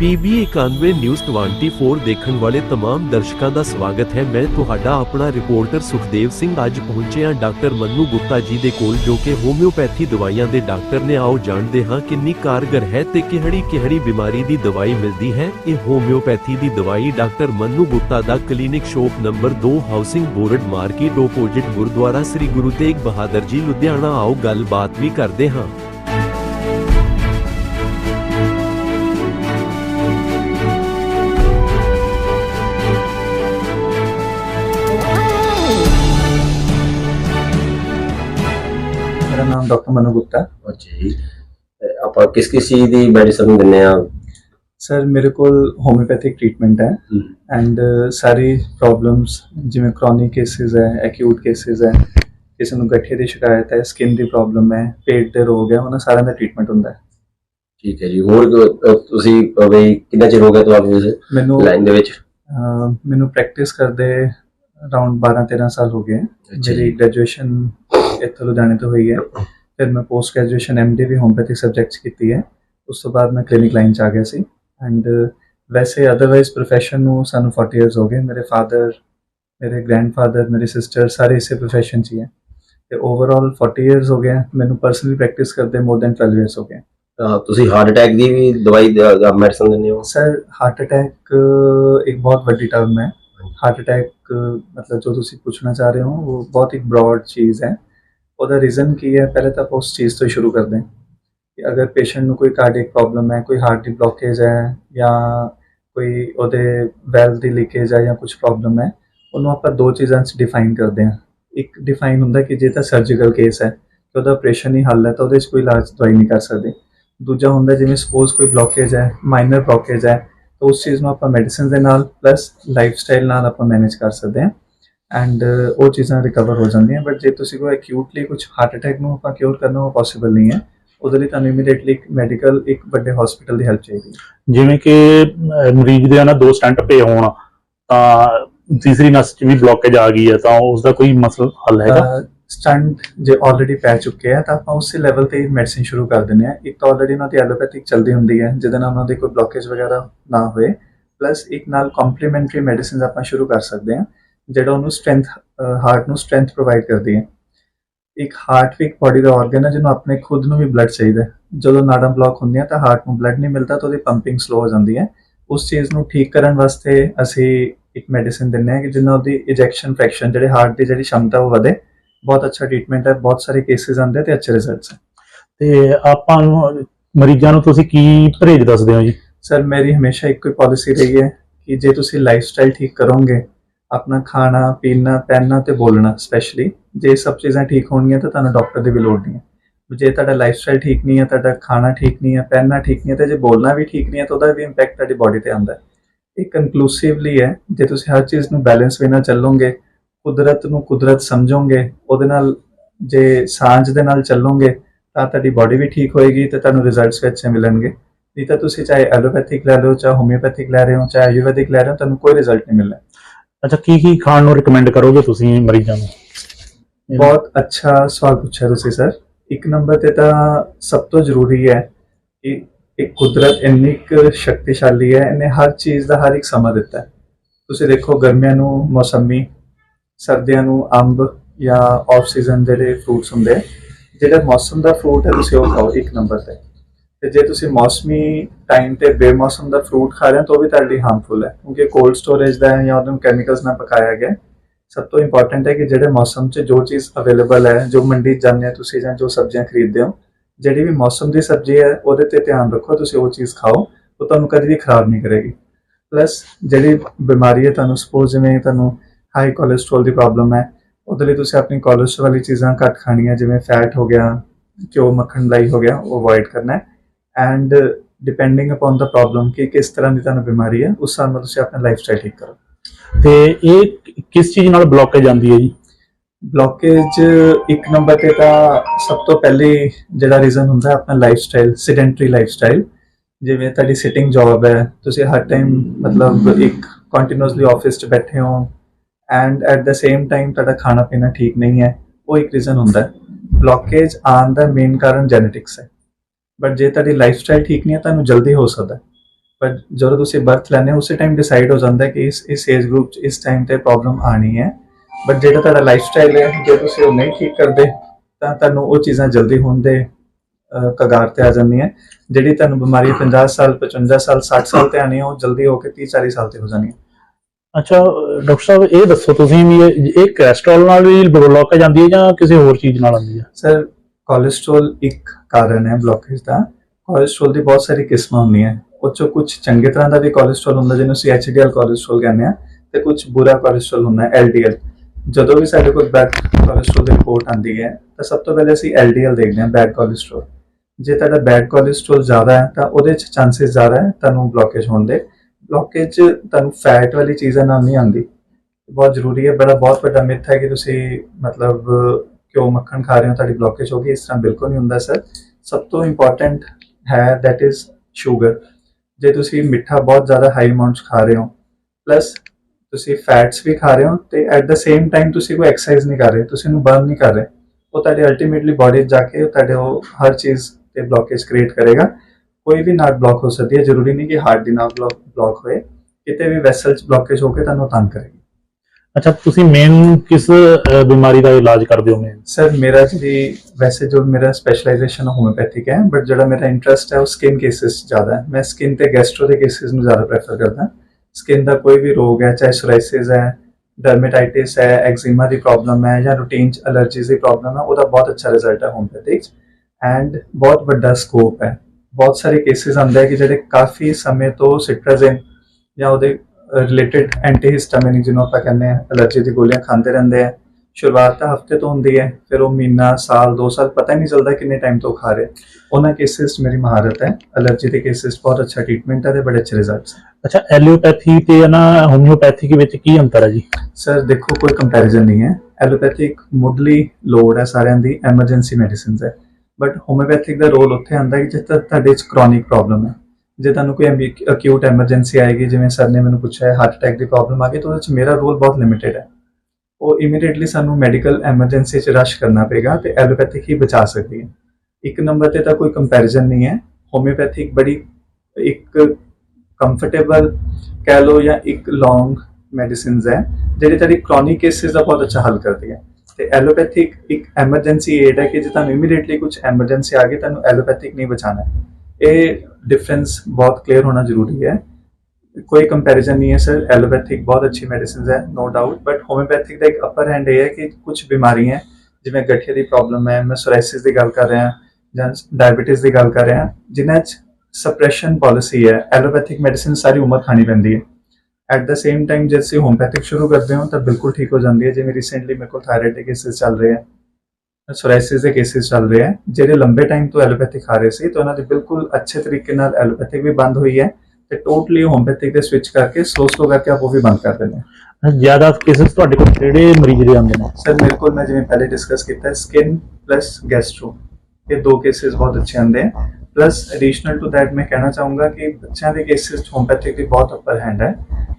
PB 91 news 24 ਦੇਖਣ ਵਾਲੇ तमाम ਦਰਸ਼ਕਾਂ ਦਾ ਸਵਾਗਤ ਹੈ ਮੈਂ ਤੁਹਾਡਾ ਆਪਣਾ ਰਿਪੋਰਟਰ ਸੁਖਦੇਵ ਸਿੰਘ ਅੱਜ ਪਹੁੰਚੇ ਹਾਂ ਡਾਕਟਰ ਮੰਨੂ ਗੁਪਤਾ ਜੀ ਦੇ ਕੋਲ ਜੋ ਕਿ ਹੋਮਿਓਪੈਥੀ ਦਵਾਈਆਂ ਦੇ ਡਾਕਟਰ ਨੇ ਆਓ ਜਾਣਦੇ ਹਾਂ ਕਿੰਨੀ ਕਾਰਗਰ ਹੈ ਤੇ ਕਿਹੜੀ ਕਿਹੜੀ ਬਿਮਾਰੀ ਦੀ ਦਵਾਈ ਮਿਲਦੀ ਹੈ ਇਹ ਹੋਮਿਓਪੈਥੀ ਦੀ ਦਵਾਈ ਡਾਕਟਰ ਮੰਨੂ ਗੁਪਤਾ ਦਾ clinic shop number 2 housing board market opposite Gurdwara Sri Guru Tegh Bahadur ji Ludhiana ਆਓ ਗੱਲਬਾਤ ਵੀ ਕਰਦੇ ਹਾਂ ਨਾਮ ਡਾਕਟਰ ਮਨੂ ਗੁਪਤਾ। ਅੱਛਾ ਜੀ। ਆਪਾਂ ਕਿਸ ਕਿਸ ਚੀਜ਼ ਦੀ ਮੈਡੀਸਨ ਦਿੰਨੇ ਆ ਸਰ ਮੇਰੇ ਕੋਲ ਹੋਮਿਓਪੈਥਿਕ ਟ੍ਰੀਟਮੈਂਟ ਹੈ ਐਂਡ ਸਾਰੀ ਪ੍ਰੋਬਲਮਸ ਜਿਵੇਂ ਕ੍ਰੋਨਿਕ ਕੇਸਿਸ ਹੈ ਐਕਿਊਟ ਕੇਸਿਸ ਹੈ ਕਿਸੇ ਨੂੰ ਗਠੀਏ ਦੀ ਸ਼ਿਕਾਇਤ ਹੈ ਸਕਿਨ ਦੀ ਪ੍ਰੋਬਲਮ ਹੈ ਪੇਟ ਦੇ ਰੋਗ ਹੈ ਉਹਨਾਂ ਸਾਰਿਆਂ ਦਾ ਟ੍ਰੀਟਮੈਂਟ ਹੁੰਦਾ ਹੈ। ਠੀਕ ਹੈ ਜੀ। ਹੋਰ ਤੁਸੀਂ ਬਈ ਕਿੰਨਾ ਚਿਰ ਹੋ ਗਿਆ ਤੁਹਾਨੂੰ ਇਸ ਲਾਈਨ ਦੇ ਵਿੱਚ? ਮੈਨੂੰ ਪ੍ਰੈਕਟਿਸ ਕਰਦੇ ਅਰਾਊਂਡ 12 13 ਸਾਲ ਹੋ ਗਏ ਮੇਰੀ ਗ੍ਰੈਜੂਏਸ਼ਨ ਇੱਥੋਂ ਲੁਧਿਆਣੇ ਤੋਂ ਹੋਈ ਹੈ। ਫਿਰ ਮੈਂ ਪੋਸਟ ਗ੍ਰੈਜੂਏਸ਼ਨ ਐਮਡੀ ਵੀ ਹੋਮਿਓਪੈਥਿਕ ਸਬਜੈਕਟਸ ਕੀਤੀ ਹੈ। ਉਸ ਤੋਂ ਬਾਅਦ ਮੈਂ ਕਲੀਨਿਕ ਲਾਈਨ ਚ ਆ ਗਿਆ ਸੀ। ਐਂਡ ਵੈਸੇ ਅਦਰਵਾਈਜ਼ profession ਨੂੰ ਸਾਨੂੰ 40 ਇਅਰਸ ਹੋ ਗਏ। ਮੇਰੇ ਫਾਦਰ ਮੇਰੇ ਗ੍ਰੈਂਡਫਾਦਰ ਮੇਰੀ ਸਿਸਟਰ ਸਾਰੇ ਇਸੇ profession 'ਚ ਹੀ ਹੈ। ਤੇ ਓਵਰਆਲ 40 ਇਅਰਸ ਹੋ ਗਏ। ਮੈਨੂੰ ਪਰਸਨਲੀ ਪ੍ਰੈਕਟਿਸ ਕਰਦੇ ਮੋਰ ਦੈਨ 12 ਇਅਰਸ ਹੋ ਗਏ। ਤੁਸੀਂ ਹਾਰਟ ਅਟੈਕ ਦੀ ਵੀ ਦਵਾਈ ਮੈਡੀਸਨ ਦਿੰਦੇ ਹੋ? ਸਰ ਹਾਰਟ ਅਟੈਕ ਇੱਕ ਬਹੁਤ ਵੱਡੀ ਟਰਮ ਹੈ। ਹਾਰਟ ਅਟੈਕ ਮਤਲਬ ਜੋ ਤੁਸੀਂ ਪੁੱਛਣਾ ਚਾਹ ਰਹੇ ਹੋ ਉਹ ਬਹੁਤ ਇੱਕ ਬ੍ਰੌਡ ਚੀਜ਼ ਹੈ। ਉਹਦਾ ਰੀਜ਼ਨ ਕੀ ਹੈ? ਪਹਿਲੇ ਤਾਂ ਆਪਾਂ ਉਸ ਚੀਜ਼ ਤੋਂ ਹੀ ਸ਼ੁਰੂ ਕਰਦੇ ਹਾਂ ਕਿ ਅਗਰ ਪੇਸ਼ੈਂਟ ਨੂੰ ਕੋਈ ਕਾਰਡਿਕ ਪ੍ਰੋਬਲਮ ਹੈ, ਕੋਈ ਹਾਰਟ ਦੀ ਬਲੋਕੇਜ ਹੈ ਜਾਂ ਕੋਈ ਉਹਦੇ ਵੈਲਵ ਦੀ ਲੀਕੇਜ ਹੈ ਜਾਂ ਕੁਝ ਪ੍ਰੋਬਲਮ ਹੈ, ਉਹਨੂੰ ਆਪਾਂ ਦੋ ਚੀਜ਼ਾਂ 'ਚ ਡਿਫਾਈਨ ਕਰਦੇ ਹਾਂ। ਇੱਕ ਡਿਫਾਈਨ ਹੁੰਦਾ ਕਿ ਜੇ ਤਾਂ ਸਰਜੀਕਲ ਕੇਸ ਹੈ ਤੇ ਉਹਦਾ ਆਪਰੇਸ਼ਨ ਹੀ ਹੱਲ ਹੈ ਤਾਂ ਉਹਦੇ 'ਚ ਕੋਈ ਇਲਾਜ ਦਵਾਈ ਨਹੀਂ ਕਰ ਸਕਦੇ। ਦੂਜਾ ਹੁੰਦਾ ਜਿਵੇਂ ਸਪੋਜ਼ ਕੋਈ ਬਲੋਕੇਜ ਹੈ ਮਾਈਨਰ ਬਲੋਕੇਜ ਹੈ, ਤਾਂ ਉਸ ਚੀਜ਼ ਨੂੰ ਆਪਾਂ ਮੈਡੀਸਿਨ ਦੇ ਨਾਲ ਪਲੱਸ ਲਾਈਫ ਸਟਾਈਲ ਨਾਲ ਆਪਾਂ ਮੈਨੇਜ ਕਰ ਸਕਦੇ ਹਾਂ। ਐਂਡ ਉਹ ਚੀਜ਼ਾਂ ਰਿਕਵਰ ਹੋ ਜਾਂਦੀਆਂ ਬਟ ਜੇ ਤੁਸੀਂ ਕੋਈ ਅਕਿਊਟਲੀ ਕੁਝ ਹਾਰਟ ਅਟੈਕ ਨੂੰ ਆਪਾਂ ਕਿਉਰ ਕਰਨਾ ਉਹ ਪੋਸੀਬਲ ਨਹੀਂ ਹੈ। ਉਹਦੇ ਲਈ ਤੁਹਾਨੂੰ ਇਮੀਡੀਏਟਲੀ ਇੱਕ ਮੈਡੀਕਲ ਇੱਕ ਵੱਡੇ ਹਸਪੀਟਲ ਦੀ ਹੈਲਪ ਚਾਹੀਦੀ ਹੈ। ਜਿਵੇਂ ਕਿ ਮਰੀਜ਼ ਦੇ ਨਾ ਦੋ ਸਟੰਟ ਪਏ ਹੋਣ ਤਾਂ ਤੀਸਰੀ ਨਸ 'ਚ ਵੀ ਬਲੌਕੇਜ ਆ ਗਈ ਹੈ ਤਾਂ ਉਸ ਦਾ ਕੋਈ ਮਸਲਾ ਹੱਲ ਹੈਗਾ? ਸਟੰਟ ਜੇ ਆਲਰੇਡੀ ਪੈ ਚੁੱਕੇ ਆ ਤਾਂ ਆਪਾਂ ਉਸੇ ਲੈਵਲ ਤੇ ਮੈਡੀਸਿਨ ਸ਼ੁਰੂ ਕਰ ਦਿੰਦੇ ਆ ਇੱਕ ਤਾਂ ਆਲਰੇਡੀ ਉਹਨਾਂ ਦੀ ਐਲੋਪੈਥਿਕ ਚੱਲਦੀ ਹੁੰਦੀ ਹੈ ਜਿਹਦੇ ਨਾਲ ਉਹਨਾਂ ਦੀ ਕੋਈ ਬਲੋਕੇਜ ਵਗੈਰਾ ਨਾ ਹੋਏ। ਪਲੱਸ ਇੱਕ ਨਾਲ ਕੰਪਲੀਮੈਂਟਰੀ ਮੈਡੀਸਿਨਸ ਆਪਾਂ ਸ਼ੁਰੂ ਕਰ ਸਕਦੇ ਆ ਜਿਹੜਾ ਉਹਨੂੰ ਸਟਰੈਂਥ ਹਾਰਟ ਨੂੰ ਸਟਰੈਂਥ ਪ੍ਰੋਵਾਈਡ ਕਰਦੀ ਹੈ। ਇੱਕ ਹਾਰਟ ਵੀ ਇੱਕ ਬੋਡੀ ਦਾ ਆਰਗਨ ਹੈ ਜਿਹਨੂੰ ਆਪਣੇ ਖੁਦ ਨੂੰ ਵੀ ਬਲੱਡ ਚਾਹੀਦਾ ਜਦੋਂ ਨਾੜਾਂ ਬਲੌਕ ਹੁੰਦੀਆਂ ਤਾਂ ਹਾਰਟ ਨੂੰ ਬਲੱਡ ਨਹੀਂ ਮਿਲਦਾ ਤਾਂ ਉਹਦੀ ਪੰਪਿੰਗ ਸਲੋ ਹੋ ਜਾਂਦੀ ਹੈ। ਉਸ ਚੀਜ਼ ਨੂੰ ਠੀਕ ਕਰਨ ਵਾਸਤੇ ਅਸੀਂ ਇੱਕ ਮੈਡੀਸਿਨ ਦਿੰਦੇ ਹਾਂ ਕਿ ਜਿਹਨਾਂ ਉਹਦੀ ਇਜੈਕਸ਼ਨ ਫ੍ਰੈਕਸ਼ਨ ਜਿਹੜੇ ਹਾਰਟ ਦੀ ਜਿਹੜੀ ਸ਼ਮਤਾ ਉਹ ਵਧੇ। ਬਹੁਤ ਅੱਛਾ ਟ੍ਰੀਟਮੈਂਟ ਹੈ ਬਹੁਤ ਸਾਰੇ ਕੇਸਿਸ ਆਉਂਦੇ ਤੇ ਅੱਛੇ ਰਿਜ਼ਲਟਸ ਹੈ। ਤੇ ਆਪਾਂ ਨੂੰ ਮਰੀਜ਼ਾਂ ਨੂੰ ਤੁਸੀਂ ਕੀ ਪਰਹੇਜ਼ ਦੱਸਦੇ ਹੋ ਜੀ? ਸਰ ਮੇਰੀ ਹਮੇਸ਼ਾ ਇੱਕੋ ਹੀ ਪਾਲਿਸੀ ਰਹੀ ਹੈ ਕਿ ਜੇ ਤੁਸੀਂ ਲਾਈਫਸਟਾਈਲ ਠੀਕ ਕਰੋਗੇ ਆਪਣਾ ਖਾਣਾ, ਪੀਣਾ, ਪਹਿਨਣਾ ਤੇ ਬੋਲਣਾ ਸਪੈਸ਼ਲੀ ਜੇ ਸਭ ਚੀਜ਼ਾਂ ਠੀਕ ਹੋਣਗੀਆਂ ਤਾਂ ਤੁਹਾਨੂੰ ਡਾਕਟਰ ਦੀ ਵੀ ਲੋੜ ਨਹੀਂ ਹੈ। ਜੇ ਤੁਹਾਡਾ ਲਾਈਫਸਟਾਈਲ ਠੀਕ ਨਹੀਂ ਹੈ, ਤੁਹਾਡਾ ਖਾਣਾ ਠੀਕ ਨਹੀਂ ਹੈ, ਪਹਿਨਣਾ ਠੀਕ ਨਹੀਂ ਹੈ ਤੇ ਜੇ ਬੋਲਣਾ ਵੀ ਠੀਕ ਨਹੀਂ ਹੈ ਤਾਂ ਉਹਦਾ ਵੀ ਇੰਪੈਕਟ ਤੁਹਾਡੀ ਬਾਡੀ ਤੇ ਆਉਂਦਾ ਹੈ। ਇਹ ਕਨਕਲੂਸਿਵਲੀ ਹੈ, ਜੇ ਤੁਸੀਂ ਹਰ ਚੀਜ਼ ਨੂੰ ਬੈਲੈਂਸ ਵੇ ਨਾਲ ਚੱਲੋਗੇ, ਕੁਦਰਤ ਨੂੰ ਕੁਦਰਤ ਸਮਝੋਗੇ, ਉਹਦੇ ਨਾਲ ਜੇ ਸਾਂਝ ਦੇ ਨਾਲ ਚੱਲੋਗੇ, ਤਾਂ ਤੁਹਾਡੀ ਬਾਡੀ ਵੀ ਠੀਕ ਹੋਏਗੀ ਤੇ ਤੁਹਾਨੂੰ ਰਿਜ਼ਲਟਸ ਵੀ ਅੱਛੇ ਮਿਲਣਗੇ। ਨਹੀਂ ਤਾਂ ਤੁਸੀਂ ਚਾਹੇ ਐਲੋਪੈਥਿਕ ਲੈ ਲਓ, ਚਾਹੇ ਹੋਮਿਓਪੈਥਿਕ ਲੈ ਰਹੇ ਹੋ, ਚਾਹੇ ਆਯੁਰਵੈਦਿਕ ਲੈ ਰਹੇ ਹੋ, ਤੁਹਾਨੂੰ ਕੋਈ ਰਿਜ਼ਲਟ ਨਹੀਂ ਮਿਲਣਾ। ਅੱਛਾ, ਕੀ ਕੀ ਖਾਣ ਨੂੰ ਰეკਮੈਂਡ ਕਰੋਗੇ ਤੁਸੀਂ ਮਰੀਜ਼ਾਂ ਨੂੰ? ਬਹੁਤ ਅੱਛਾ ਸਵਾਲ ਪੁੱਛਿਆ ਤੁਸੀਂ ਸਰ ਇੱਕ ਨੰਬਰ ਤੇ ਤਾਂ ਸਭ ਤੋਂ ਜ਼ਰੂਰੀ ਹੈ ਕਿ ਇੱਕ ਕੁਦਰਤ ਇੰਨੀ ਕੁ ਸ਼ਕਤੀਸ਼ਾਲੀ ਹੈ, ਇਹਨੇ ਹਰ ਚੀਜ਼ ਦਾ ਹਰ ਇੱਕ ਸਮਾਂ ਦਿੱਤਾ ਹੈ। ਤੁਸੀਂ ਦੇਖੋ, ਗਰਮੀਆਂ ਨੂੰ ਮੌਸਮੀ, ਸਰਦੀਆਂ ਨੂੰ ਅੰਬ ਜਾਂ ਆਫ ਸੀਜ਼ਨ ਜਿਹੜੇ ਫਰੂਟਸ ਹੁੰਦੇ ਆ, ਜਿਹੜਾ ਮੌਸਮ ਦਾ ਫਰੂਟ ਹੈ, ਤੁਸੀਂ ਉਹ ਖਾਓ, ਇੱਕ ਨੰਬਰ ਤੇ। ਤੇ ਜੇ ਤੁਸੀਂ ਮੌਸਮੀ ਟਾਈਮ ਤੇ ਬੇਮੌਸਮ ਦਾ ਫਰੂਟ ਖਾ ਰਹੇ ਹੋ, ਤਾਂ ਉਹ ਵੀ ਤੁਹਾਡੇ ਲਈ ਹਾਰਮਫੁਲ ਹੈ, ਕਿਉਂਕਿ ਕੋਲਡ ਸਟੋਰੇਜ ਦਾ ਹੈ ਜਾਂ ਉਹਨੂੰ ਕੈਮੀਕਲਸ ਨਾਲ ਪਕਾਇਆ ਗਿਆ ਸਭ ਤੋਂ ਇੰਪੋਰਟੈਂਟ ਹੈ ਕਿ ਜਿਹੜੇ ਮੌਸਮ 'ਚ ਜੋ ਚੀਜ਼ ਅਵੇਲੇਬਲ ਹੈ, ਜੋ ਮੰਡੀ ਜਾਂਦੇ ਹੋ ਤੁਸੀਂ ਜਾਂ ਜੋ ਸਬਜ਼ੀਆਂ ਖਰੀਦਦੇ ਹੋ, ਜਿਹੜੀ ਵੀ ਮੌਸਮ ਦੀ ਸਬਜ਼ੀ ਹੈ, ਉਹਦੇ ਤੇ ਧਿਆਨ ਰੱਖੋ, ਤੁਸੀਂ ਉਹ ਚੀਜ਼ ਖਾਓ, ਉਹ ਤੁਹਾਨੂੰ ਕਦੇ ਵੀ ਖਰਾਬ ਨਹੀਂ ਕਰੇਗੀ। ਪਲੱਸ ਜਿਹੜੀ ਬਿਮਾਰੀ ਹੈ ਤੁਹਾਨੂੰ ਸਪੋਜ਼ ਜਿਵੇਂ ਤੁਹਾਨੂੰ ਹਾਈ ਕੋਲੇਸਟ੍ਰੋਲ ਦੀ ਪ੍ਰੋਬਲਮ ਹੈ, ਉਹਦੇ ਲਈ ਤੁਸੀਂ ਆਪਣੀ ਕੋਲੇਸਟ੍ਰੋਲ ਵਾਲੀ ਚੀਜ਼ਾਂ ਘੱਟ ਖਾਣੀਆਂ, ਜਿਵੇਂ ਫੈਟ ਹੋ ਗਿਆ, ਘਿਓ ਮੱਖਣ ਮਲਾਈ ਹੋ ਗਿਆ, ਉਹ ਅਵੋਇਡ ਕਰਨਾ ਹੈ। ਐਂਡ ਡਿਪੈਂਡਿੰਗ ਅਪਨ ਦਾ ਪ੍ਰੋਬਲਮ ਕਿ ਕਿਸ ਤਰ੍ਹਾਂ ਦੀ ਤੁਹਾਨੂੰ ਬਿਮਾਰੀ ਹੈ ਉਸ ਹਿਸਾਬ ਨਾਲ ਤੁਸੀਂ ਆਪਣਾ ਲਾਈਫਸਟਾਈਲ ਠੀਕ ਕਰੋ। ਤੇ ਇਹ ਕਿਸ ਚੀਜ਼ ਨਾਲ ਬਲੌਕੇਜ ਆਉਂਦੀ ਹੈ ਜੀ? ਬਲੌਕੇਜ ਇੱਕ ਨੰਬਰ ਤੇ ਤਾਂ ਸਭ ਤੋਂ ਪਹਿਲੇ ਜਿਹੜਾ ਰੀਜ਼ਨ ਹੁੰਦਾ ਹੈ ਆਪਣਾ ਲਾਈਫਸਟਾਈਲ ਸੈਡੈਂਟਰੀ ਲਾਈਫਸਟਾਈਲ ਜਿਵੇਂ ਤੁਹਾਡੀ ਸਿਟਿੰਗ ਜੌਬ ਹੈ ਤੁਸੀਂ ਹਰ ਟਾਈਮ ਮਤਲਬ ਇੱਕ ਕੰਟੀਨਿਊਸਲੀ ਆਫਿਸ 'ਚ ਬੈਠੇ ਹੋ and at the same time ਤੁਹਾਡਾ ਖਾਣਾ ਪੀਣਾ ਠੀਕ ਨਹੀਂ ਹੈ ਉਹ ਇੱਕ ਰੀਜ਼ਨ ਹੁੰਦਾ ਹੈ। ਬਲੌਕੇਜ ਆਉਣ ਦਾ ਮੇਨ ਕਾਰਨ ਜੈਨੇਟਿਕਸ ਹੈ। ਬਟ ਜੇ ਤੁਹਾਡੀ ਲਾਈਫਸਟਾਈਲ ਠੀਕ ਨਹੀਂ ਹੈ ਤੁਹਾਨੂੰ ਜਲਦੀ ਹੋ ਸਕਦਾ ਪਰ ਜਦੋਂ ਤੁਸੀਂ ਬਰਥ ਹੋ ਉਸੇ ਟਾਈਮ ਡਿਸਾਈਡ ਹੋ ਜਾਂਦਾ ਕਿ ਇਸ ਇਸ ਏਜ ਗਰੁੱਪ 'ਚ ਇਸ ਟਾਈਮ ਤੇ ਪ੍ਰੋਬਲਮ ਆਣੀ ਹੈ। ਬਟ ਜਿਹੜਾ ਤੁਹਾਡਾ ਲਾਈਫ ਸਟਾਈਲ ਹੈ ਜੇ ਤੁਸੀਂ ਉਹ ਨਹੀਂ ਠੀਕ ਕਰਦੇ ਤਾਂ ਤੁਹਾਨੂੰ ਉਹ ਚੀਜ਼ਾਂ ਜਲਦੀ ਹੋਣ ਦੇ ਕਗਾਰ ਤੇ ਆ ਜਾਂਦੀਆਂ ਜਿਹੜੀ ਤੁਹਾਨੂੰ ਬਿਮਾਰੀ 50 ਸਾਲ 55 ਸਾਲ 60 ਸਾਲ ਤੇ ਆਣੀ ਹੈ ਉਹ ਜਲਦੀ ਹੋ ਕੇ 30 40 ਸਾਲ ਤੇ ਹੋ ਜਾਣੀ ਹੈ। ਅੱਛਾ ਡਾਕਟਰ ਸਾਹਿਬ ਇਹ ਦੱਸੋ ਤੁਸੀਂ ਵੀ ਇਹ ਕੋਲੇਸਟ੍ਰੋਲ ਨਾਲ ਵੀ ਬਲੌਕ ਜਾਂਦੀ ਹੈ ਜਾਂ ਕਿਸੇ ਹੋਰ ਚੀਜ਼ ਨਾਲ ਆਉਂਦੀ ਹੈ? ਸਰ ਕੋਲੇਸਟ੍ਰੋਲ ਇੱਕ ਕਾਰਨ ਹੈ ਬਲੋਕੇਜ ਦਾ। ਕੋਲੇਸਟ੍ਰੋਲ ਦੀ ਬਹੁਤ ਸਾਰੀ ਕਿਸਮਾਂ ਹੁੰਦੀਆਂ ਉਹ 'ਚੋਂ ਕੁਝ ਚੰਗੇ ਤਰ੍ਹਾਂ ਦਾ ਵੀ ਕੋਲੇਸਟ੍ਰੋਲ ਹੁੰਦਾ, ਜਿਹਨੂੰ ਅਸੀਂ ਐਚਡੀਐਲ ਕੋਲੇਸਟ੍ਰੋਲ ਕਹਿੰਦੇ ਆ, ਤੇ ਕੁਝ ਬੁਰਾ ਕੋਲੇਸਟ੍ਰੋਲ ਹੁੰਦਾ ਹੈ ਐਲਡੀਐਲ ਜਦੋਂ ਵੀ ਸਾਡੇ ਕੋਲ ਬੈਡ ਕੋਲੇਸਟ੍ਰੋਲ ਦੀ ਰਿਪੋਰਟ ਆਉਂਦੀ ਹੈ, ਤਾਂ ਸਭ ਤੋਂ ਪਹਿਲੇ ਅਸੀਂ ਐਲਡੀਐਲ ਦੇਖਦੇ ਹਾਂ ਬੈਡ ਕੋਲੇਸਟ੍ਰੋਲ। ਜੇ ਤੁਹਾਡਾ ਬੈਡ ਕੋਲੇਸਟ੍ਰੋਲ ਜ਼ਿਆਦਾ ਹੈ, ਤਾਂ ਉਹਦੇ 'ਚ ਚਾਂਸਸ ਜ਼ਿਆਦਾ ਹੈ ਤੁਹਾਨੂੰ ਬਲੋਕੇਜ ਹੋਣ ਦੇ। ਬਲੋਕੇਜ ਤੁਹਾਨੂੰ ਫੈਟ ਵਾਲੀ ਚੀਜ਼ਾਂ ਨਾਲ ਨਹੀਂ ਆਉਂਦੀ। ਬਹੁਤ ਜ਼ਰੂਰੀ ਹੈ, ਬੜਾ ਬਹੁਤ ਵੱਡਾ ਮਿੱਥ ਹੈ ਕਿ ਤੁਸੀਂ ਮਤਲਬ ਘਿਓ ਮੱਖਣ ਖਾ ਰਹੇ ਹੋ? ਤੁਹਾਡੀ ਬਲੋਕੇਜ ਹੋ ਗਈ। ਇਸ ਤਰ੍ਹਾਂ ਬਿਲਕੁਲ ਨਹੀਂ ਹੁੰਦਾ ਸਰ ਸਭ ਤੋਂ ਇੰਪੋਰਟੈਂਟ ਹੈ, that ਇਜ਼ ਸ਼ੂਗਰ ਜੇ ਤੁਸੀਂ ਮਿੱਠਾ ਬਹੁਤ ਜ਼ਿਆਦਾ ਹਾਈ ਅਮਾਉਂਟ 'ਚ ਖਾ ਰਹੇ ਹੋ ਪਲੱਸ ਤੁਸੀਂ ਫੈਟਸ ਵੀ ਖਾ ਰਹੇ ਹੋ, ਤੇ ਐਟ ਦਾ ਸੇਮ ਟਾਈਮ ਤੁਸੀਂ ਕੋਈ ਐਕਸਰਸਾਈਜ਼ ਨਹੀਂ ਕਰ ਰਹੇ, ਤੁਸੀਂ ਇਹਨੂੰ ਬਰਨ ਨਹੀਂ ਕਰ ਰਹੇ, ਉਹ ਤੁਹਾਡੇ ਅਲਟੀਮੇਟਲੀ ਬਾਡੀ ਜਾ ਕੇ ਤੁਹਾਡੇ ਉਹ ਹਰ ਚੀਜ਼ ਤੇ ਬਲੋਕੇਜ ਕ੍ਰੀਏਟ ਕਰੇਗਾ। ਕੋਈ ਵੀ ਨਾਟ ਬਲੌਕ ਹੋ ਸਕਦੀ ਹੈ। ਜ਼ਰੂਰੀ ਨਹੀਂ ਕਿ ਹਾਰਟ ਦੀ ਨਾਟ ਬਲੌਕ ਹੋਏ। ਕਿਤੇ ਵੀ ਵੈਸਲ 'ਚ ਬਲੋਕੇਜ ਹੋ ਕੇ ਤੁਹਾਨੂੰ ਤੰਗ ਕਰੇਗੀ। ਅੱਛਾ ਤੁਸੀਂ ਮੇਨ ਕਿਸ ਅਹ, ਬਿਮਾਰੀ ਦਾ ਇਲਾਜ ਕਰਦੇ ਹੋ ਮੇਨ ਸਰ ਮੇਰਾ ਜਿਹੜੀ ਵੈਸੇ ਜੋ ਮੇਰਾ ਸਪੈਸ਼ਲਾਈਜੇਸ਼ਨ ਹੋਮਿਓਪੈਥਿਕ ਹੈ ਬਟ ਜਿਹੜਾ ਮੇਰਾ ਇੰਟਰਸਟ ਹੈ ਉਹ ਸਕਿਨ ਕੇਸਿਸ ਜ਼ਿਆਦਾ ਹੈ। ਮੈਂ ਸਕਿਨ ਤੇ ਗੈਸਟ੍ਰੋ ਦੇ ਕੇਸਿਸ ਨੂੰ ਜ਼ਿਆਦਾ ਪ੍ਰੈਫਰ ਕਰਦਾ। ਸਕਿਨ ਦਾ ਕੋਈ ਵੀ ਰੋਗ ਹੈ ਚਾਹੇ ਸੋਰਾਇਸਿਸ ਹੈ ਡਰਮੇਟਾਈਟਿਸ ਹੈ ਐਗਜ਼ੀਮਾ ਦੀ ਪ੍ਰੋਬਲਮ ਹੈ ਜਾਂ ਰੂਟੀਨ ਚ ਅਲਰਜੀਜ਼ ਦੀ ਪ੍ਰੋਬਲਮ ਹੈ ਉਹਦਾ ਬਹੁਤ ਅੱਛਾ ਰਿਜ਼ਲਟ ਹੈ ਹੋਮਿਓਪੈਥਿਕ ਐਂਡ ਬਹੁਤ ਵੱਡਾ ਸਕੋਪ ਹੈ। ਬਹੁਤ ਸਾਰੇ ਕੇਸਿਸ ਆਉਂਦੇ ਹੈ ਕਿ ਜਿਹੜੇ ਕਾਫੀ ਸਮੇਂ ਤੋਂ ਸਿਟਰਾਜ਼ਿਨ ਜਾਂ ਉਹਦੇ ਰਿਲੇਟਡ ਐਂਟੀਹਿਸਟਾਮਿਨਿਕ ਜਿਹਨੂੰ ਆਪਾਂ ਕਹਿੰਦੇ ਆ ਅਲਰਜੀ ਦੀ ਗੋਲੀਆਂ ਖਾਂਦੇ ਰਹਿੰਦੇ ਆ। ਸ਼ੁਰੂਆਤ ਤਾਂ ਹਫ਼ਤੇ ਤੋਂ ਹੁੰਦੀ ਹੈ ਫਿਰ ਉਹ ਮਹੀਨਾ ਸਾਲ 2 ਸਾਲ ਪਤਾ ਨਹੀਂ ਚੱਲਦਾ ਕਿੰਨੇ ਟਾਈਮ ਤੋਂ ਖਾ ਰਹੇ। ਉਹਨਾਂ ਕੇਸਿਸ ਮੇਰੀ ਮਹਾਰਤ ਹੈ ਅਲਰਜੀ ਦੇ ਕੇਸਿਸ ਬਹੁਤ ਅੱਛਾ ਟ੍ਰੀਟਮੈਂਟ ਹੈ ਤੇ ਬੜੇ ਅੱਛੇ ਰਿਜ਼ਲਟਸ ਅੱਛਾ ਐਲੋਪੈਥੀ ਤੇ ਨਾ ਹੋਮਿਓਪੈਥੀ ਵਿੱਚ ਕੀ ਅੰਤਰ ਹੈ ਜੀ? ਸਰ ਦੇਖੋ ਕੋਈ ਕੰਪੈਰੀਜ਼ਨ ਨਹੀਂ ਹੈ। ਐਲੋਪੈਥਿਕ ਮੁੱਢਲੀ ਲੋੜ ਹੈ ਸਾਰਿਆਂ ਦੀ ਐਮਰਜੈਂਸੀ ਮੈਡੀਸਿਨਸ ਹੈ। ਬਟ ਹੋਮਿਓਪੈਥਿਕ ਦਾ ਰੋਲ ਉੱਥੇ ਆਉਂਦਾ ਹੈ ਕਿ ਜਿੱਥੇ ਤੁਹਾਡੇ 'ਚ ਕ੍ਰੋਨਿਕ ਪ੍ਰੋਬਲਮ ਹੈ। ਜੇ ਤੁਹਾਨੂੰ ਕੋਈ ਅਕਿਊਟ ਐਮਰਜੈਂਸੀ ਆਏਗੀ, ਜਿਵੇਂ ਸਰ ਨੇ ਮੈਨੂੰ ਪੁੱਛਿਆ ਹੈ ਹਾਰਟ ਅਟੈਕ ਦੀ ਪ੍ਰੋਬਲਮ ਆ ਗਈ, ਤਾਂ ਉਹਦੇ 'ਚ ਮੇਰਾ ਰੋਲ ਬਹੁਤ ਲਿਮਿਟਿਡ ਹੈ। ਉਹ ਇਮੀਡੀਏਟਲੀ ਸਾਨੂੰ ਮੈਡੀਕਲ ਐਮਰਜੈਂਸੀ 'ਚ ਰਸ਼ ਕਰਨਾ ਪਏਗਾ ਤੇ ਐਲੋਪੈਥਿਕ ਹੀ ਬਚਾ ਸਕਦੀ ਹੈ। ਇੱਕ ਨੰਬਰ ਤੇ ਤਾਂ ਕੋਈ ਕੰਪੈਰੀਜ਼ਨ ਨਹੀਂ ਹੈ। ਹੋਮਿਓਪੈਥਿਕ ਬੜੀ ਇੱਕ ਕੰਫਰਟੇਬਲ ਕਹਿ ਲਓ ਜਾਂ ਇੱਕ ਲੌਂਗ ਮੈਡੀਸਿਨਸ ਹੈ, ਜਿਹੜੀ ਤੁਹਾਡੀ ਕ੍ਰੋਨਿਕ ਕੇਸਿਸ ਦਾ ਬਹੁਤ ਅੱਛਾ ਹੱਲ ਕਰਦੀ ਹੈ। ਤੇ ਐਲੋਪੈਥਿਕ ਇੱਕ ਐਮਰਜੈਂਸੀ ਏਡ ਹੈ ਕਿ ਜੇ ਤੁਹਾਨੂੰ ਇਮੀਡੀਏਟਲੀ ਕੁਝ ਐਮਰਜੈਂਸੀ ਆ ਗਈ, ਤੁਹਾਨੂੰ ਐਲੋਪੈਥਿਕ ਨਹੀਂ ਬਚਾਣਾ ਇਹ ਡਿਫਰੈਂਸ ਬਹੁਤ ਕਲੀਅਰ ਹੋਣਾ ਜ਼ਰੂਰੀ ਹੈ ਕੋਈ ਕੰਪੈਰੀਜ਼ਨ ਨਹੀਂ ਹੈ ਸਰ ਐਲੋਪੈਥਿਕ ਬਹੁਤ ਅੱਛੀ ਮੈਡੀਸਿਨਸ ਹੈ ਨੋ ਡਾਊਟ ਬਟ ਹੋਮਿਓਪੈਥਿਕ ਦਾ ਇੱਕ ਅਪਰ ਹੈਂਡ ਇਹ ਹੈ ਕਿ ਕੁਝ ਬਿਮਾਰੀਆਂ ਜਿਵੇਂ ਗਠੀਏ ਦੀ ਪ੍ਰੋਬਲਮ ਹੈ ਮੈਂ ਸੋਰਾਇਸਿਸ ਦੀ ਗੱਲ ਕਰ ਰਿਹਾ ਜਾਂ ਡਾਇਬੀਟਿਸ ਦੀ ਗੱਲ ਕਰ ਰਿਹਾ ਜਿਨ੍ਹਾਂ 'ਚ ਸਪਰੈਸ਼ਨ ਪਾਲਿਸੀ ਹੈ ਐਲੋਪੈਥਿਕ ਮੈਡੀਸਿਨ ਸਾਰੀ ਉਮਰ ਖਾਣੀ ਪੈਂਦੀ ਹੈ ਐਟ ਦਾ ਸੇਮ ਟਾਈਮ ਜੇ ਅਸੀਂ ਹੋਮਿਓਪੈਥਿਕ ਸ਼ੁਰੂ ਕਰਦੇ ਹਾਂ ਤਾਂ ਬਿਲਕੁਲ ਠੀਕ ਹੋ ਜਾਂਦੀ ਹੈ ਜਿਵੇਂ ਰੀਸੈਂਟਲੀ ਮੇਰੇ ਕੋਲ ਥਾਇਰਾਇਡ ਦੇ ਕੇਸਿਸ ਚੱਲ ਰਹੇ ਹੈ ਸੋਰਾਇਸਿਸ ਦੇ ਕੇਸਿਸ ਚੱਲ ਰਹੇ ਹੈ ਜਿਹੜੇ ਲੰਬੇ ਟਾਈਮ ਤੋਂ ਐਲੋਪੈਥਿਕ ਖਾ ਰਹੇ ਸੀ ਤਾਂ ਉਹਨਾਂ ਦੀ ਬਿਲਕੁਲ ਅੱਛੇ ਤਰੀਕੇ ਨਾਲ ਐਲੋਪੈਥਿਕ ਵੀ ਬੰਦ ਹੋਈ ਹੈ ਤੇ ਟੋਟਲੀ ਹੋਮਿਓਪੈਥਿਕ ਤੇ ਸਵਿਚ ਕਰਕੇ ਸਲੋ ਸਲੋ ਕਰਕੇ ਆਪ ਉਹ ਵੀ ਬੰਦ ਕਰ ਦਿੰਦੇ ਹਾਂ ਜ਼ਿਆਦਾ ਕੇਸਿਸ ਤੁਹਾਡੇ ਕੋਲ ਕਿਹੜੇ ਮਰੀਜ਼ ਦੇ ਆਉਂਦੇ ਨੇ? ਸਰ ਮੇਰੇ ਕੋਲ ਮੈਂ ਜਿਵੇਂ ਪਹਿਲੇ ਡਿਸਕਸ ਕੀਤਾ ਹੈ ਸਕਿਨ ਪਲੱਸ ਗੈਸਟ੍ਰੋ ਇਹ ਦੋ ਕੇਸਿਸ ਬਹੁਤ ਅੱਛੇ ਆਉਂਦੇ ਹੈ ਪਲੱਸ ਐਡੀਸ਼ਨਲ ਟੂ ਥੈਟ ਮੈਂ ਕਹਿਣਾ ਚਾਹੂੰਗਾ ਕਿ ਬੱਚਿਆਂ ਦੇ ਕੇਸਿਸ ਹੋਮਿਓਪੈਥਿਕ ਦੀ ਬਹੁਤ ਅਪਰ ਹੈਂਡ ਹੈ।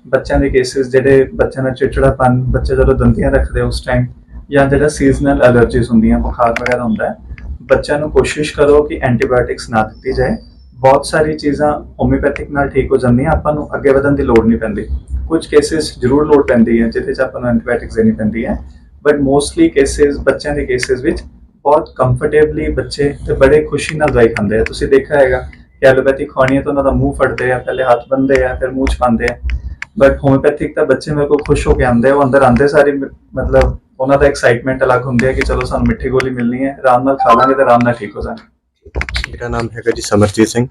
ਬੱਚਿਆਂ ਦੇ ਕੇਸਿਸ ਜਿਹੜੇ ਬੱਚਿਆਂ ਦਾ ਚਿੜਚਿੜਾਪਨ ਬੱਚੇ ਜਦੋਂ ਦੰਦੀਆਂ ਰੱਖਦੇ ਉਸ ਟਾਈਮ ਜਾਂ ਜਿਹੜਾ ਸੀਜ਼ਨਲ ਅਲਰਜੀਜ਼ ਹੁੰਦੀਆਂ, ਬੁਖਾਰ ਵਗੈਰਾ ਹੁੰਦਾ ਹੈ, ਬੱਚਿਆਂ ਨੂੰ ਕੋਸ਼ਿਸ਼ ਕਰੋ ਕਿ ਐਂਟੀਬਾਇਓਟਿਕਸ ਨਾ ਦਿੱਤੀ ਜਾਏ। ਬਹੁਤ ਸਾਰੀ ਚੀਜ਼ਾਂ ਹੋਮਿਓਪੈਥਿਕ ਨਾਲ ਠੀਕ ਹੋ ਜਾਂਦੀਆਂ, ਆਪਾਂ ਨੂੰ ਅੱਗੇ ਵਧਣ ਦੀ ਲੋੜ ਨਹੀਂ ਪੈਂਦੀ। ਕੁਝ ਕੇਸਿਸ ਜ਼ਰੂਰ ਲੋੜ ਪੈਂਦੀ ਹੈ, ਜਿਹਦੇ 'ਚ ਆਪਾਂ ਨੂੰ ਐਂਟੀਬਾਇਓਟਿਕਸ ਦੇਣੀ ਪੈਂਦੀ ਹੈ। ਬਟ ਮੋਸਟਲੀ ਕੇਸਿਸ ਬੱਚਿਆਂ ਦੇ ਕੇਸਿਸ ਵਿੱਚ ਬਹੁਤ ਕੰਫਰਟੇਬਲੀ ਬੱਚੇ ਤੇ ਬੜੇ ਖੁਸ਼ੀ ਨਾਲ ਦਵਾਈ ਖਾਂਦੇ ਆ। ਤੁਸੀਂ ਦੇਖਿਆ ਹੈਗਾ ਕਿ ਐਲੋਪੈਥਿਕ ਖਾਣੀ ਹੈ ਤਾਂ ਉਹਨਾਂ ਦਾ ਮੂੰਹ ਫੜਦੇ ਆ, ਪਹਿਲੇ ਹੱਥ ਬੰਨਦੇ ਆ, ਫਿਰ ਮੂੰਹ ਚ ਪਾਉਂਦੇ ਆ। ਬਟ ਹੋਮਿਓਪੈਥਿਕ ਤਾਂ ਬੱਚੇ ਮੇਰੇ ਕੋਲ ਖੁਸ਼ ਹੋ ਕੇ ਆਉਂਦੇ ਆ, ਉਹ ਅੰਦਰ ਆਉਂਦੇ ਸਾਰੇ, ਮਤਲਬ ਉਹਨਾਂ ਦਾ ਐਕਸਾਈਟਮੈਂਟ ਅਲੱਗ ਹੁੰਦੀ ਹੈ ਕਿ ਚਲੋ ਸਾਨੂੰ ਮਿੱਠੀ ਗੋਲੀ ਮਿਲਣੀ ਹੈ ਆਰਾਮ ਨਾਲ ਖਾ ਲਾਂਗੇ ਤੇ ਆਰਾਮ ਨਾਲ ਠੀਕ ਹੋ ਜਾਣਗੇ। ਮੇਰਾ ਨਾਮ ਹੈਗਾ ਜੀ ਸਮਰਜੀਤ ਸਿੰਘ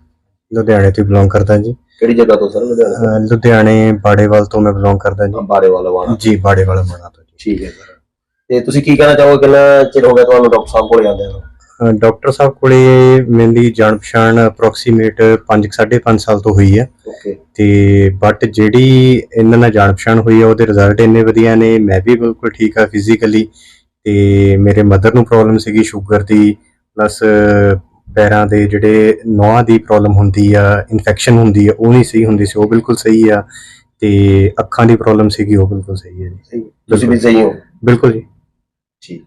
ਲੁਧਿਆਣੇ ਤੋਂ ਬਿਲੋਂਗ ਕਰਦਾ ਜੀ। ਕਿਹੜੀ ਜਗ੍ਹਾ ਤੋਂ ਸਰ ਲੁਧਿਆਣਾ? ਲੁਧਿਆਣੇ ਬਾੜੇਵਾਲ ਤੋਂ ਮੈਂ ਬਿਲੋਂਗ ਕਰਦਾ ਜੀ। ਬਾੜੇ ਵਾਲਾ ਵਾਲਾ ਜੀ ਬਾੜੇਵਾਲ ਮਣਾ ਤੋਂ ਜੀ। ਠੀਕ ਹੈ ਸਰ। ਤੇ ਤੁਸੀਂ ਕੀ ਕਹਿਣਾ ਚਾਹੋਗੇ ਕਿੰਨਾ ਚਿਰ ਹੋ ਗਿਆ ਤੁਹਾਨੂੰ ਡਾਕਟਰ ਸਾਹਿਬ ਕੋਲ ਜਾਂਦੇ ਨੂੰ? ਡਾਕਟਰ ਸਾਹਿਬ ਕੋਲੇ ਮੇਰੀ ਜਾਣ ਪਛਾਣ ਅਪਰੋਕਸੀਮੇਟ 5 5.5 ਸਾਲ ਤੋਂ ਹੋਈ ਹੈ। ਓਕੇ ਤੇ ਬਟ ਜਿਹੜੀ ਇਹਨਾਂ ਨਾਲ ਜਾਣ ਪਛਾਣ ਹੋਈ ਹੈ ਉਹਦੇ ਰਿਜ਼ਲਟ ਇੰਨੇ ਵਧੀਆ ਨੇ ਮੈਂ ਵੀ ਬਿਲਕੁਲ ਠੀਕ ਆ ਫਿਜ਼ੀਕਲੀ ਤੇ ਮੇਰੇ ਮਦਰ ਨੂੰ ਪ੍ਰੋਬਲਮ ਸੀਗੀ ਸ਼ੂਗਰ ਦੀ ਪਲੱਸ ਪੈਰਾਂ ਦੇ ਜਿਹੜੇ ਨੋਹਾਂ ਦੀ ਪ੍ਰੋਬਲਮ ਹੁੰਦੀ ਆ ਇਨਫੈਕਸ਼ਨ ਹੁੰਦੀ ਆ ਉਹ ਨਹੀਂ ਸਹੀ ਹੁੰਦੀ ਸੀ ਉਹ ਬਿਲਕੁਲ ਸਹੀ ਆ ਤੇ ਅੱਖਾਂ ਦੀ ਪ੍ਰੋਬਲਮ ਸੀਗੀ ਉਹ ਬਿਲਕੁਲ ਸਹੀ ਹੈ ਜੀ। ਤੁਸੀਂ ਵੀ ਸਹੀ ਹੋ? ਬਿਲਕੁਲ ਜੀ। ਠੀਕ।